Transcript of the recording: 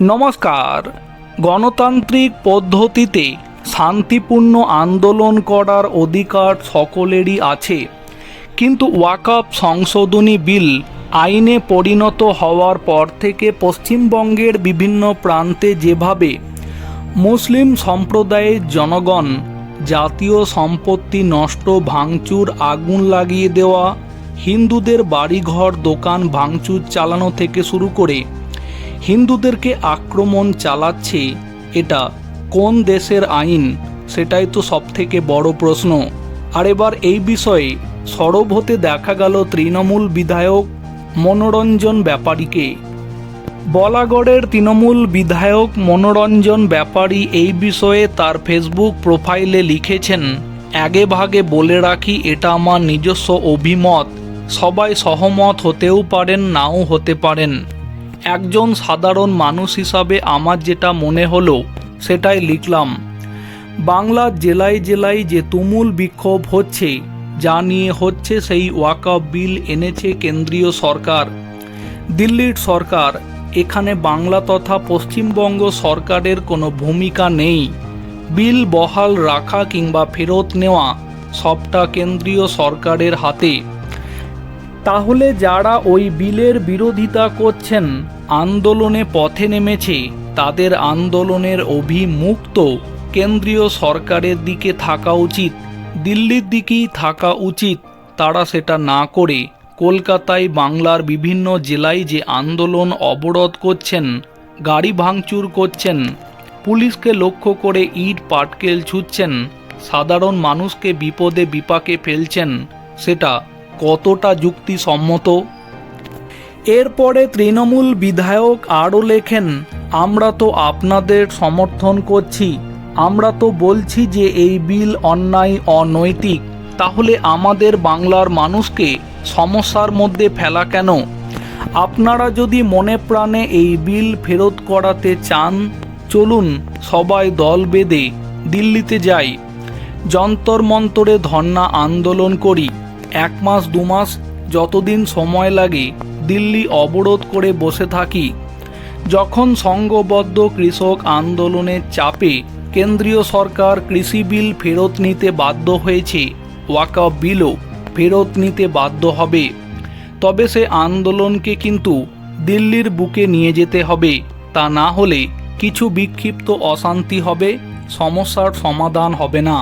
নমস্কার। গণতান্ত্রিক পদ্ধতিতে শান্তিপূর্ণ আন্দোলন করার অধিকার সকলেরই আছে। কিন্তু ওয়াকআপ সংশোধনী বিল আইনে পরিণত হওয়ার পর থেকে পশ্চিমবঙ্গের বিভিন্ন প্রান্তে যেভাবে মুসলিম সম্প্রদায়ের জনগণ জাতীয় সম্পত্তি নষ্ট, ভাঙচুর, আগুন লাগিয়ে দেওয়া, হিন্দুদের বাড়িঘর, দোকান, ভাঙচুর চালানো থেকে শুরু করে হিন্দুদেরকে আক্রমণ চালাচ্ছে এটা কোন দেশের আইন সেটাই তো সবথেকে বড় প্রশ্ন। আর এবার এই বিষয়ে সরব হতে দেখা গেল তৃণমূল বিধায়ক মনোরঞ্জন ব্যাপারীকে। বলাগড়ের তৃণমূল বিধায়ক মনোরঞ্জন ব্যাপারী এই বিষয়ে তার ফেসবুক প্রোফাইলে লিখেছেন, আগে ভাগে বলে রাখি, এটা আমার নিজস্ব অভিমত। সবাই সহমত হতেও পারেন, নাও হতে পারেন। একজন সাধারণ মানুষ হিসাবে আমার যেটা মনে হলো, সেটাই লিখলাম। বাংলার জেলায় জেলায় যে তুমুল বিক্ষোভ হচ্ছে, যা নিয়ে হচ্ছে সেই ওয়াকআপ বিল এনেছে কেন্দ্রীয় সরকার। দিল্লির সরকার, এখানে বাংলা তথা পশ্চিমবঙ্গ সরকারের কোনো ভূমিকা নেই। বিল বহাল রাখা কিংবা ফেরত নেওয়া সবটা কেন্দ্রীয় সরকারের হাতে। তাহলে যারা ওই বিলের বিরোধিতা করছেন, আন্দোলনে পথে নেমেছে, তাদের আন্দোলনের অভিমুক্ত কেন্দ্রীয় সরকারের দিকে থাকা উচিত, দিল্লির দিকেই থাকা উচিত। তারা সেটা না করে কলকাতায় বাংলার বিভিন্ন জেলায় যে আন্দোলন অবরোধ করছেন, গাড়ি ভাঙচুর করছেন, পুলিশকে লক্ষ্য করে ইট পাটকেল ছুটছেন সাধারণ মানুষকে বিপদে বিপাকে ফেলছেন, সেটা কতটা যুক্তিসম্মত? এরপরে তৃণমূল বিধায়ক আরও লেখেন, আমরা তো আপনাদের সমর্থন করছি। আমরা তো বলছি যে এই বিল অন্যায়, অনৈতিক। তাহলে আমাদের বাংলার মানুষকে সমস্যার মধ্যে ফেলা কেন? আপনারা যদি মনে প্রাণে এই বিল ফেরত করাতে চান, চলুন সবাই দল বেঁধে দিল্লিতে যাই। যন্তর মন্তরে ধর্না আন্দোলন করি। এক মাস, দু মাস যতদিন সময় লাগে দিল্লি অবরোধ করে বসে থাকি। যখন সংঘবদ্ধ কৃষক আন্দোলনের চাপে কেন্দ্রীয় সরকার কৃষি বিল ফেরত নিতে বাধ্য হয়েছে ওয়াকা বিলও ফেরত নিতে বাধ্য হবে। তবে সে আন্দোলনকে কিন্তু দিল্লির বুকে নিয়ে যেতে হবে, তা না হলে কিছু বিক্ষিপ্ত অশান্তি হবে, সমস্যার সমাধান হবে না।